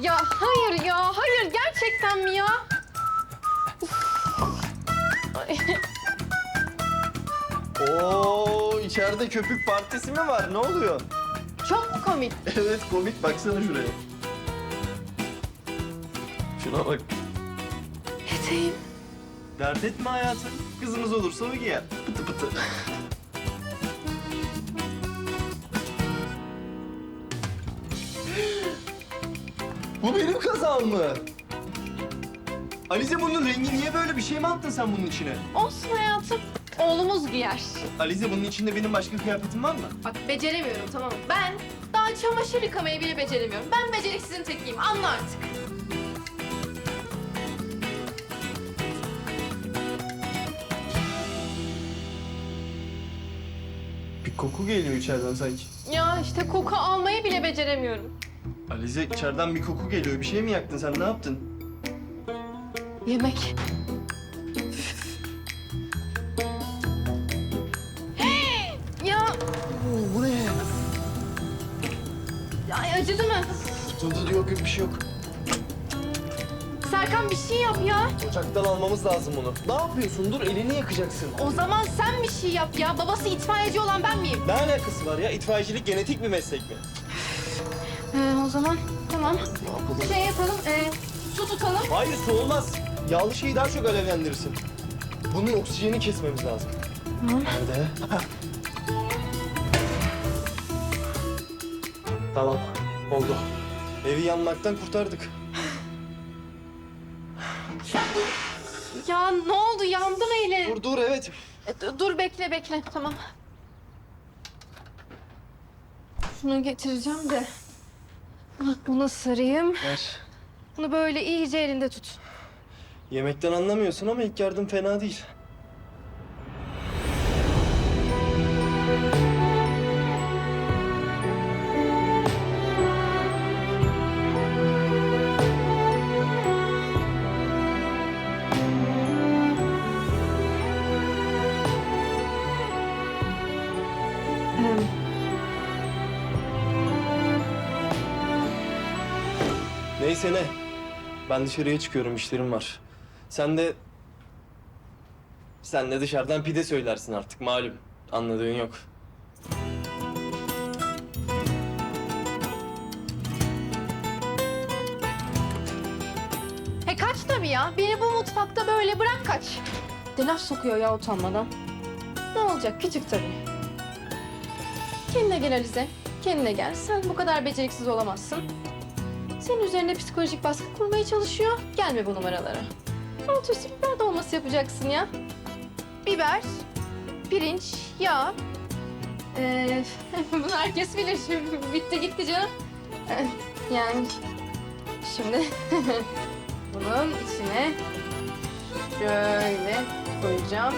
Ya hayır ya, hayır gerçekten mi ya? Oo içeride köpük partisi mi var? Ne oluyor? Çok mu komik? Evet komik baksana şuraya. Şuna bak. Eteğim. Dert etme hayatım. Kızımız olursa o giyer. Pıtı pıtı. Bu benim kazağım mı? Alize bunun rengi niye böyle bir şey mi attın sen bunun içine? Olsun hayatım. Oğlumuz giyer. Alize bunun içinde benim başka kıyafetim var mı? Bak beceremiyorum tamam mı? Ben daha çamaşır yıkamayı bile beceremiyorum. Ben beceriksizin tekiyim. Anla artık. Bir koku geliyor içeriden sanki. Ya işte koku almayı bile beceremiyorum. Alize içeriden bir koku geliyor. Bir şey mi yaktın sen? Ne yaptın? Yemek. ya bu ne? ay acıdı mı? Yok yok bir şey yok. Serkan bir şey yap ya. Ocaktan almamız lazım bunu. Ne yapıyorsun? Dur elini yakacaksın. O zaman sen bir şey yap ya. Babası itfaiyeci olan ben miyim? Ne alakası var ya? İtfaiyecilik genetik bir meslek mi? Ee, o zaman tamam. Ne? Şey yapalım. E, su tutalım. Hayır su olmaz. Yağlı şeyi daha çok alevlendirirsin. Bunun oksijeni kesmemiz lazım. Tamam. Nerede? tamam. Oldu. Evi yanmaktan kurtardık. Ya ne oldu? Yandı mı elin? Dur dur evet. E, dur bekle bekle. Tamam. Şunu getireceğim de. Bunu sarayım. Ver. Bunu böyle iyice elinde tut. Yemekten anlamıyorsun ama ilk yardım fena değil. Ee, Neyse ne. Ben dışarıya çıkıyorum işlerim var. Sen de... Sen de dışarıdan pide söylersin artık malum. Anladığın yok. He kaç tabii ya. Beni bu mutfakta böyle bırak kaç. De laf sokuyor ya utanmadan. Ne olacak küçük tabii. Kendine gel Alize. Kendine gel. Sen bu kadar beceriksiz olamazsın. Senin üzerinde psikolojik baskı kurmaya çalışıyor. Gelme bu numaralara. Alt üstü biber dolması yapacaksın ya. Biber, pirinç, yağ. Ee, bunu herkes bilir. Bitti gitti canım. Ee, Yani şimdi bunun içine şöyle koyacağım.